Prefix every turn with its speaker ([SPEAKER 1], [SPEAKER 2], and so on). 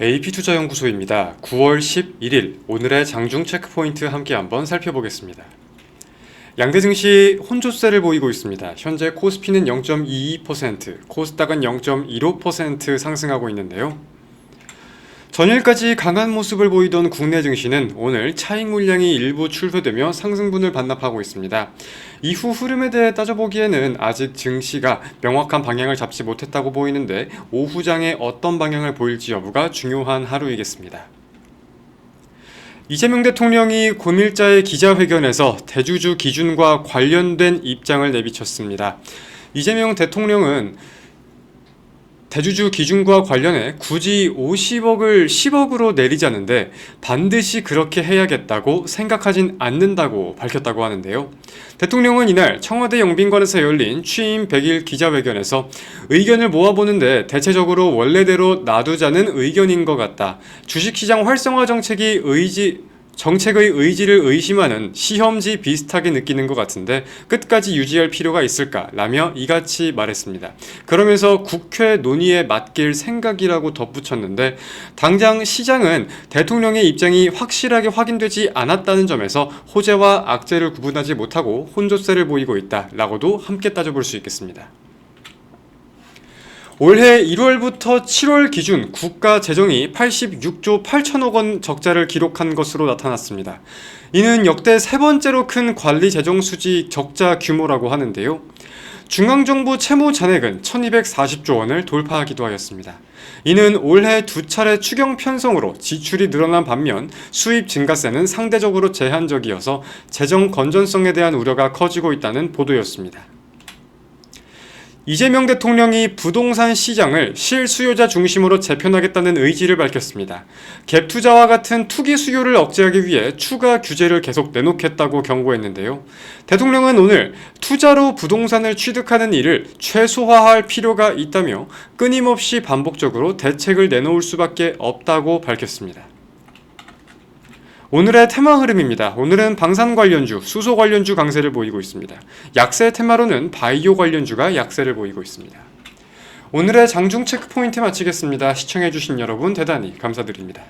[SPEAKER 1] AP투자연구소입니다. 9월 11일 오늘의 장중 체크포인트 함께 한번 살펴보겠습니다. 양대 증시 혼조세를 보이고 있습니다. 현재 코스피는 0.22%, 코스닥은 0.15% 상승하고 있는데요. 전일까지 강한 모습을 보이던 국내 증시는 오늘 차익 물량이 일부 출소되며 상승분을 반납하고 있습니다. 이후 흐름에 대해 따져보기에는 아직 증시가 명확한 방향을 잡지 못했다고 보이는데 오후장에 어떤 방향을 보일지 여부가 중요한 하루이겠습니다. 이재명 대통령이 고밀자의 기자회견에서 대주주 기준과 관련된 입장을 내비쳤습니다. 이재명 대통령은 대주주 기준과 관련해 굳이 50억을 10억으로 내리자는데 반드시 그렇게 해야겠다고 생각하진 않는다고 밝혔다고 하는데요. 대통령은 이날 청와대 영빈관에서 열린 취임 100일 기자회견에서 의견을 모아보는데 대체적으로 원래대로 놔두자는 의견인 것 같다. 주식시장 활성화 정책이 의지 정책의 의지를 의심하는 시험지 비슷하게 느끼는 것 같은데 끝까지 유지할 필요가 있을까? 라며 이같이 말했습니다. 그러면서 국회 논의에 맡길 생각이라고 덧붙였는데 당장 시장은 대통령의 입장이 확실하게 확인되지 않았다는 점에서 호재와 악재를 구분하지 못하고 혼조세를 보이고 있다라고도 함께 따져볼 수 있겠습니다. 올해 1월부터 7월 기준 국가 재정이 86조 8천억 원 적자를 기록한 것으로 나타났습니다. 이는 역대 세 번째로 큰 관리 재정 수지 적자 규모라고 하는데요. 중앙정부 채무 잔액은 1240조 원을 돌파하기도 하였습니다. 이는 올해 두 차례 추경 편성으로 지출이 늘어난 반면 수입 증가세는 상대적으로 제한적이어서 재정 건전성에 대한 우려가 커지고 있다는 보도였습니다. 이재명 대통령이 부동산 시장을 실수요자 중심으로 재편하겠다는 의지를 밝혔습니다. 갭 투자와 같은 투기 수요를 억제하기 위해 추가 규제를 계속 내놓겠다고 경고했는데요. 대통령은 오늘 투자로 부동산을 취득하는 일을 최소화할 필요가 있다며 끊임없이 반복적으로 대책을 내놓을 수밖에 없다고 밝혔습니다. 오늘의 테마 흐름입니다. 오늘은 방산 관련주, 수소 관련주 강세를 보이고 있습니다. 약세 테마로는 바이오 관련주가 약세를 보이고 있습니다. 오늘의 장중 체크 포인트 마치겠습니다. 시청해주신 여러분 대단히 감사드립니다.